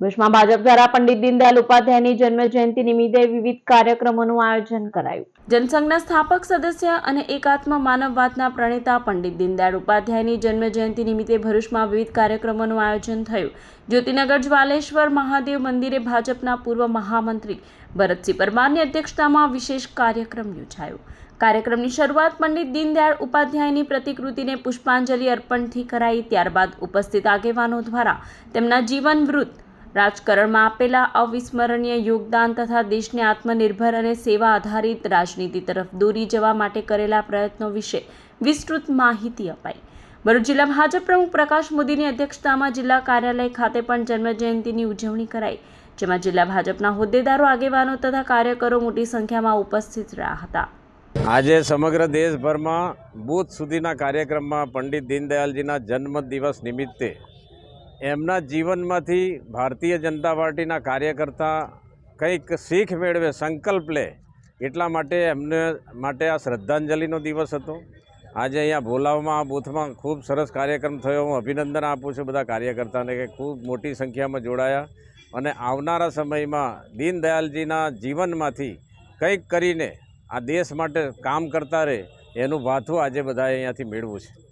ભુજમાં ભાજપ દ્વારા પંડિત દીનદયાલ ઉપાધ્યાયની જન્મ જયંતિ નિમિત્તે વિવિધ કાર્યક્રમોનું આયોજન કરાયું. જનસંઘના સ્થાપક સદસ્ય અને એકાત્મ માનવવાદના પ્રણેતા પંડિત દીનદયાળ ઉપાધ્યાયની જન્મ જયંતિ નિમિત્તે ભરૂચમાં વિવિધ કાર્યક્રમોનું આયોજન થયું. જ્યોતિનગર જ્વાલેશ્વર મહાદેવ મંદિરે ભાજપના પૂર્વ મહામંત્રી ભરતસિંહ પરમારની અધ્યક્ષતામાં વિશેષ કાર્યક્રમ યોજાયો. કાર્યક્રમની શરૂઆત પંડિત દીનદયાળ ઉપાધ્યાયની પ્રતિકૃતિને પુષ્પાંજલિ અર્પણથી કરાઈ, ત્યારબાદ ઉપસ્થિત આગેવાનો દ્વારા તેમના જીવન વૃત્ત રાજકારણમાં આપેલા અવિસ્મરણીય યોગદાન તથા દેશને આત્મનિર્ભર અને સેવા આધારિત રાજનીતિ તરફ દોરી જવા માટે કરેલા પ્રયત્નો વિશે વિસ્તૃત માહિતી અપાઈ. ભરૂચ જિલ્લા ભાજપ પ્રમુખ પ્રકાશ મોદીની અધ્યક્ષતામાં જિલ્લા કાર્યાલય ખાતે પણ જન્મજયંતિની ઉજવણી કરાઈ, જેમાં જિલ્લા ભાજપના હોદ્દેદારો, આગેવાનો તથા કાર્યકરો મોટી સંખ્યામાં ઉપસ્થિત રહ્યા હતા. આજે સમગ્ર દેશભરમાં બૂથ સુધીના કાર્યક્રમમાં પંડિત દીનદયાલજીના જન્મદિવસ નિમિત્તે એમના જીવનમાંથી ભારતીય જનતા પાર્ટીના કાર્યકર્તા કંઈક શીખ મેળવે, સંકલ્પ લે, એટલા માટે એમને માટે આ શ્રદ્ધાંજલિનો દિવસ હતો. આજે અહીંયા ભોલાવમાં આ બૂથમાં ખૂબ સરસ કાર્યક્રમ થયો. હું અભિનંદન આપું છું બધા કાર્યકર્તાને કે ખૂબ મોટી સંખ્યામાં જોડાયા અને આવનારા સમયમાં દીનદયાલજીના જીવનમાંથી કંઈક કરીને આ દેશ માટે કામ કરતા રહે એનું ભાથું આજે બધાએ અહીંયાથી મેળવું છે.